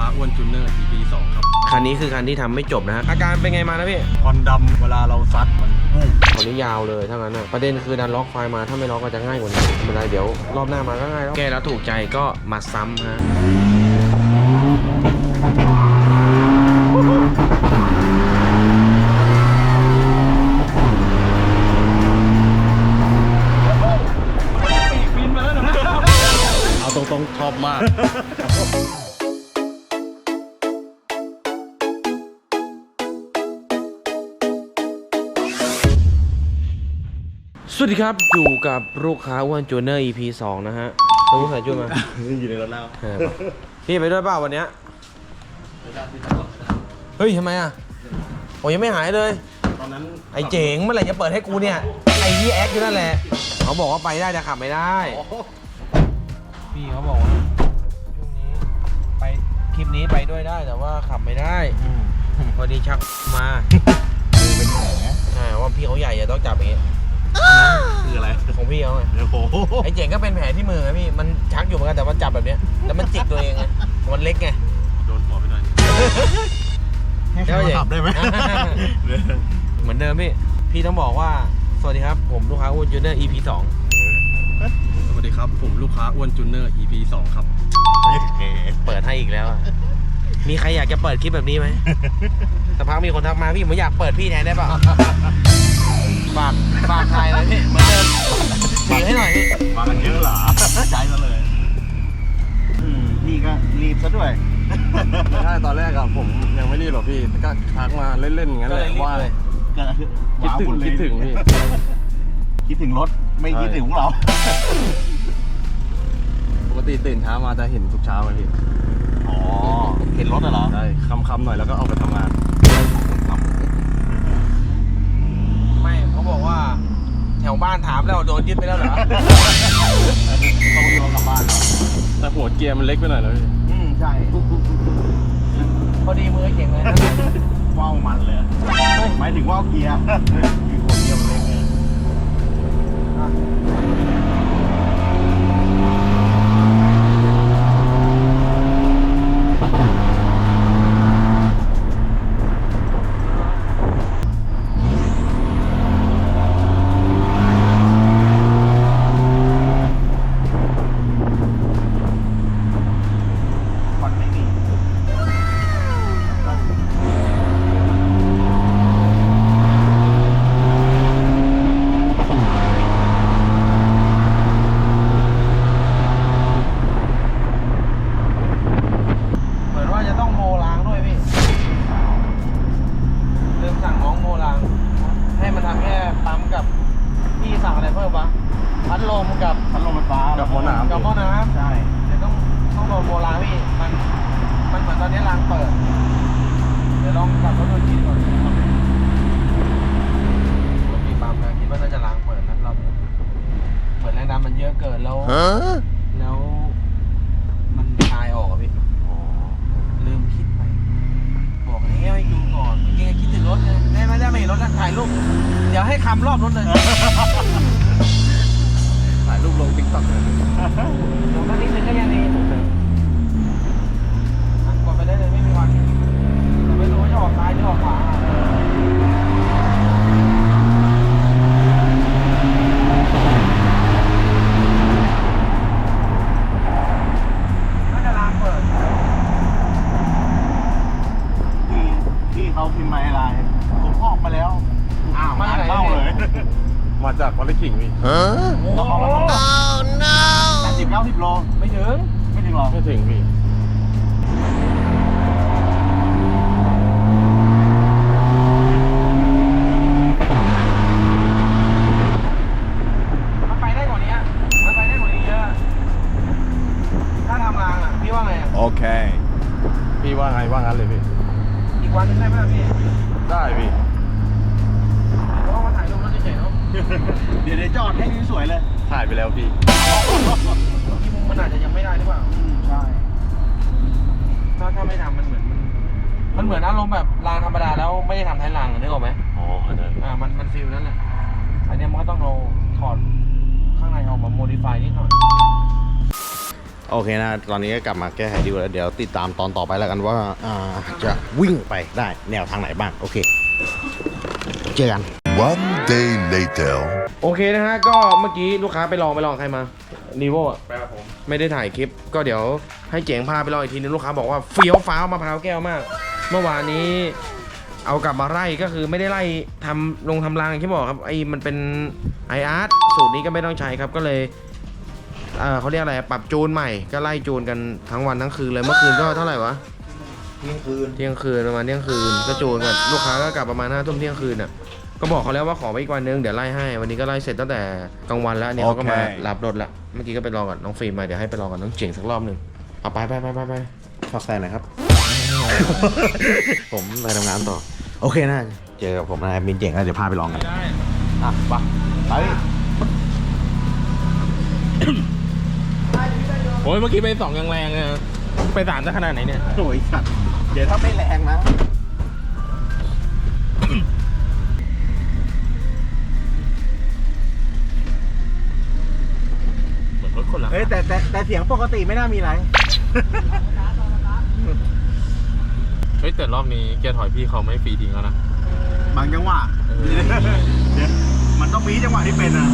ค้าอ้วนจูเนอร์ EP 2ครับคันนี้คือคันที่ทำไม่จบนะฮะอาการเป็นไงมานะพี่ควันดำเวลาเราซัดมันวูบคนนี้ยาวเลยถ้างั้นนะประเด็นคือดันล็อกไฟล์มาถ้าไม่ล็อกก็จะง่ายกว่านี้ไม่เป็นไรเดี๋ยวรอบหน้ามาก็ง่ายแล้วแก้แล้วถูกใจก็มาซ้ำฮะเอาตรงๆชอบมาก สวัสดีครับ อยู่กับลูกค้าอ้วนจูเนอร์ EP 2นะฮะลุงใส่จุดมาอยู่ในรถแล้วเออพี่ไปด้วยเปล่าวันเนี้ยเฮ้ยทำไมอะโอ้ยังไม่หายเลย ตอนนั้นไอ้เจ๋งเมื่อไหร่จะเปิดให้กูเนี่ย ไอ้ที่แอคอยู่นั่นแหละ เขาบอกว่าไปได้แต่ขับไม่ได้พี่เขาบอกว่าช่วงนี้ไปคลิปนี้ไปด้วยได้แต่ว่าขับไม่ได้ พอดีชักมาคือเป็นแผลใช่ว่าพี่เขาใหญ่อย่าต้องจับอย่างงี้ คืออะไรของพี่เขาไงโอ้โหไอ้เจ๋งก็เป็นแผลที่มือไงพี่ มันชักอยู่เหมือนกันแต่ว่าจับแบบเนี้ยแล้วมันจิกตัวเองไงมันเล็กไง โดนหัวไปหน่อยให้ใครมาขับได้ไหมเหมือนเดิมพี่ พี่ต้องบอกว่า สวัสดีครับ ผมลูกค้าอ้วนจูเนอร์ EP 2สวัสดีครับ ผมลูกค้าอ้วนจูเนอร์ EP 2ครับ เปิดให้อีกแล้วอะมีใครอยากจะเปิดคลิปแบบนี้ไหมสักพักมีคนทักมาพี่ผมอยากเปิดพี่แทนได้เปล่ เลยพี่เหมือนเดิมฝากให้หน่อยพี่มากันเยอะเหรอใจซะเลยนี่ก็รีบซะด้วย ไม่ใช่ตอนแรกอะผมยังไม่รีบหรอกพี่ก็ทักมาเล่นๆอย่างนั้นก็แหเลละยรีบว่าเลยก็คิดถึงว้าวุ่นเลยคิดถึงพี่คิดถึงรถไม่ใช่คิดถึงพวกเรา ปกติตื่นเช้ามาจะเห็นทุกเช้าเลยพี่อ๋อเห็นรถเหรอใช่คำๆหน่อยแล้วก็เอาไปทำงานไม่เขาบอกว่า แถวบ้านถามแล้วโดนยึดไปแล้วเหรอต้องโยนกลับบ้านแต่หัวเกียร์มันเล็กไปหน่อยแล้วพี่อืมใช่พอดีมือเก่งเลยนะว้าวมันเลยหมายถึงว่าวเกียร์มีหัวเกียร์มันเล็กไงมันไม่มี เหมือนว่าจะต้องโมล้างด้วยพี่ลืมสั่งน้องโมล้าง ให้มันทำแค่ปั๊มกับพี่สั่งอะไรเพิ่มปะพัดลมกับ พัดลมไฟฟ้า กับหม้อน้ำ กับหม้อน้ำ ใช่ เดี๋ยวต้องต้องโดนโมล้างพี่ มันมันเหมือนตอนนี้รางเปิด เดี๋ยวลองกลับรถดูอีกทีก่อนรถมีปั๊มนะคิดว่าน่าจะรางเปิดนะรอบนี้เหมือนแรงดันมันเยอะเกินแล้ว แล้ว มันคลายออกอะพี่ ลืมคิดไป บอกแล้วให้ดูก่อนจริงๆคิดถึงรถเลยได้ไหมได้ไหมรถแล้วถ่ายรูป เดี๋ยว ให้คำรอบรถเลยถ่ายรูปลงติ๊กต็อกเลยผมก็นิดนึงก็ยังดีอะกดไปได้เลยไม่มีวันแต่ไม่รู้ว่าจะออกซ้ายหรือออกขวาน่าจะรางเปิด ที่ที่เขาพิมพ์มาอะไรผมออกมาแล้ว อ้าว มาไหน เข้าเลย มาจาก วอลเลย์ขิงพี่ต้องออกมาแปดสิบเก้าสิบโล ไม่ถึง ไม่ถึงหรอ ไม่ถึงพี่มันไปได้กว่านี้อะมันไปได้กว่านี้เยอะ ถ้าทำรางอะ พี่ว่าไงอะโอเค พี่ว่าไงว่างั้นเลยพี่ อีกวันนึงได้ไหมล่ะพี่ ได้พี่ราะว่ามาถ่ายรูปแล้ว เฉยๆเนาะเดี๋ยวเดี๋ยวจอดให้สวยๆเลยถ่ายไปแล้วพี่ที่มุมมันอาจจะยังไม่ได้หรือเปล่าอืมใช่ ถ้าถ้าไม่ทำมันเหมือนมันมันเหมือนอารมณ์แบบรางธรรมดาแล้วไม่ได้ทำท้ายรางอะนึกออกไหมอ๋ออันนั้นอ่ามันมันฟิลนั้นแหละ อันเนี้ยมันก็ต้องเอาถอดข้างในออกมาโมดิฟายนิดหน่อย โอเคนะ ตอนนี้ก็กลับมาแก้ไขดีลแล้วเดี๋ยวติดตามตอนต่อไปแล้วกันว่าอ่าจะวิ่งไปได้แนวทางไหนบ้าง โอเค เจอกัน One day later. โอเคนะฮะ ก็เมื่อกี้ลูกค้าไปลองไปลองใครมารีโวไปครับผม ไม่ได้ถ่ายคลิป ก็เดี๋ยวให้เจ๋งพาไปลองอีกทีนึงลูกค้าบอกว่าเฟี้ยวฟ้าวมะพร้าวแก้วมาก เมื่อวานนี้ เอากลับมาไล่ก็คือไม่ได้ไล่ทำลงทำรางอย่างที่บอกครับไอ้มันเป็นไออาร์ตสูตรนี้ก็ไม่ต้องใช้ครับก็เลยเออเขาเรียกอะไรปรับจูนใหม่ก็ไล่จูนกันทั้งวันทั้งคืนเลยเมื่อคืนก็เท่าไหร่วะ เที่ยงคืน เที่ยงคืนประมาณเที่ยงคืนก็จูนกันลูกค้าก็กลับประมาณห้าทุ่มเที่ยงคืนอะ ก็บอกเขาแล้วว่าขอไปอีกวันนึงเดี๋ยวไล่ให้ วันนี้ก็ไล่เสร็จตั้งแต่กลางวันแล้วเนี่ยเขาก็มาโอเค รับรถละเมื่อกี้ก็ไปลองกับน้องฟิล์มมาเดี๋ยวให้ไปลองกับน้องเจ๋งสักรอบหนึ่งเอาไปไปไปไปไป ฝากแซนหน่อยครับ ผมไปทำงานต่อ โอเคนะ เจอกับผมนะมินเจ๋งแล้วเดี๋ยวพาไปลองกันได้อะไปไปโอ้ยเมื่อกี้ไปสองแรงๆอะไปสามจะขนาดไหนเนี่ย โอ้ยสัตว์เดี๋ยวถ้าไม่แรงนะ เหมือนรถคนละเอ้ยแต่แต่แต่เสียงปกติไม่น่ามีอะไรเฮ้ยแต่รอบนี้เกียร์ถอยพี่เขาไม่ฟรีทิ้งแล้วนะ บางจังหวะเดี๋ยวมันต้องมีจังหวะที่เป็นอะ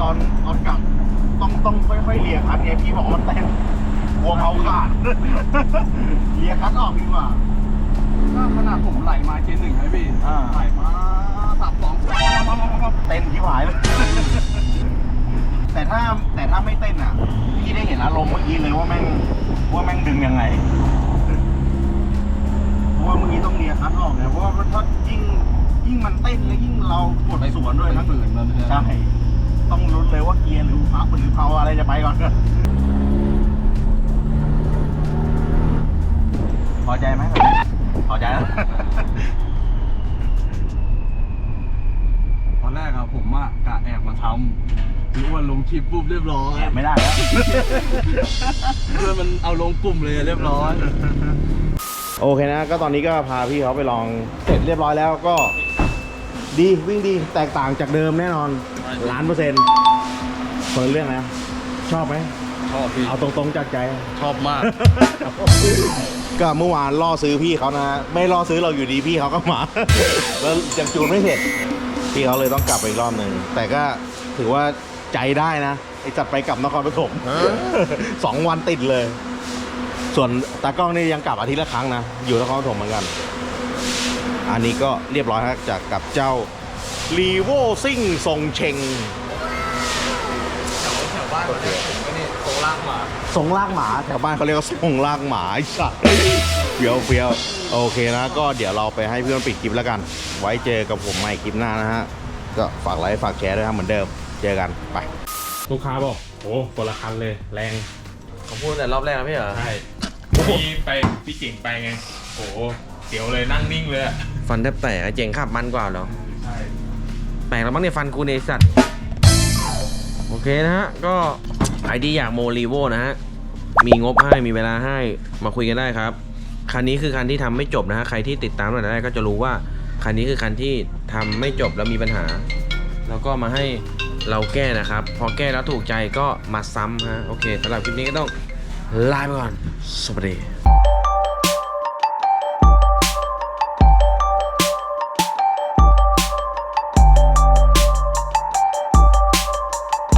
ตอนตอนตอนกลับต้องต้องค่อยๆเลียคัดไงพี่บอกว่ามันเต้นกลัวเขาขาด เลียคัดออกดีกว่าถ้าขนาดผมไหลมาเจนหนึ่งใช่ไหมพี่อ่า ไหลมาสับสองเต้นที่หายเลย แต่ถ้าแต่ถ้าไม่เต้นอะ พี่ได้เห็นอารมณ์เมื่อกี้เลยว่าแม่งว่าแม่งดึงยังไงเพราะว่าเมื่อกี้ต้องเลียคัดออกไงเพราะว่าถ้ายิ่งยิ่งมันเต้นแล้วยิ่งเรากดสวนด้วยนะฝืนมันใช่ ต้องลุ้นเลยว่าเกียร์หรือพับหรือเพาอะไรจะไปก่อนพอใจไหมพอใจแล้วตอนแรกอะผมอะกะแอบมาทำคือวันลงคลิปปุ๊บเรียบร้อย แอบไม่ได้แล้วเพื่อนมันเอาลงกลุ่มเลยเรียบร้อย โอเคนะ ก็ตอนนี้ก็พาพี่เขาไปลองเสร็จเรียบร้อยแล้วก็ดีวิ่งดีแตกต่างจากเดิมแน่นอน ล้านเปอร์เซ็นต์คนละเรื่องนะ ชอบไหม ชอบพี่เอาตรงๆจากใจ ชอบมาก ก็เมื่อวานล่อซื้อพี่เขานะไม่ล่อซื้อเราอยู่ดีพี่เขาก็มา แล้วยังจูนไม่เสร็จพี่เขาเลยต้องกลับไปอีกรอบหนึ่งแต่ก็ถือว่าใจได้นะไอ้จัดไปกลับนครปฐมสองวันติดเลย ส่วนตากล้องนี่ยังกลับอาทิตย์ละครั้งนะ อยู่นครปฐมเหมือนกัน อันนี้ก็เรียบร้อยครับจากกับเจ้า รีโวซิ่งทรงเชงแถวบ้านเนี่ยผมก็นี่โคล่างมาทรงลากหมาแถวบ้านเขาเรียกว่าทรงลากหมาไอ้สัสเฟี้ยวเฟี้ยวโอเคนะ ก็เดี๋ยวเราไปให้เพื่อนปิดคลิปแล้วกัน ไว้เจอกับผมใหม่คลิปหน้านะฮะ ก็ฝากไลค์ฝากแชร์ด้วยครับเหมือนเดิม เจอกันไป ลูกค้าบอกโอ้คนละคันเลยแรงเขาพูดแต่รอบแรกนะพี่เหรอ ใช่พี่ไปพี่เจ๋งไปไงโอ้เสียวเลยนั่งนิ่งเลยอะ ฟันแทบแตกไอเจ๋งขับมันกว่าเหรอ ใช่แตกแล้วมั้งเนี่ยฟันกูในสัตว์ โอเคนะฮะ ก็ใครที่อยากโมรีโวนะฮะ มีงบให้มีเวลาให้มาคุยกันได้ครับ คันนี้คือคันที่ทำไม่จบนะฮะ ใครที่ติดตามมาได้ก็จะรู้ว่า คันนี้คือคันที่ทำไม่จบแล้วมีปัญหา แล้วก็มาให้เราแก้นะครับ พอแก้แล้วถูกใจก็มาซ้ำฮะ โอเคสำหรับคลิปนี้ก็ต้องลาไปก่อน สวัสดี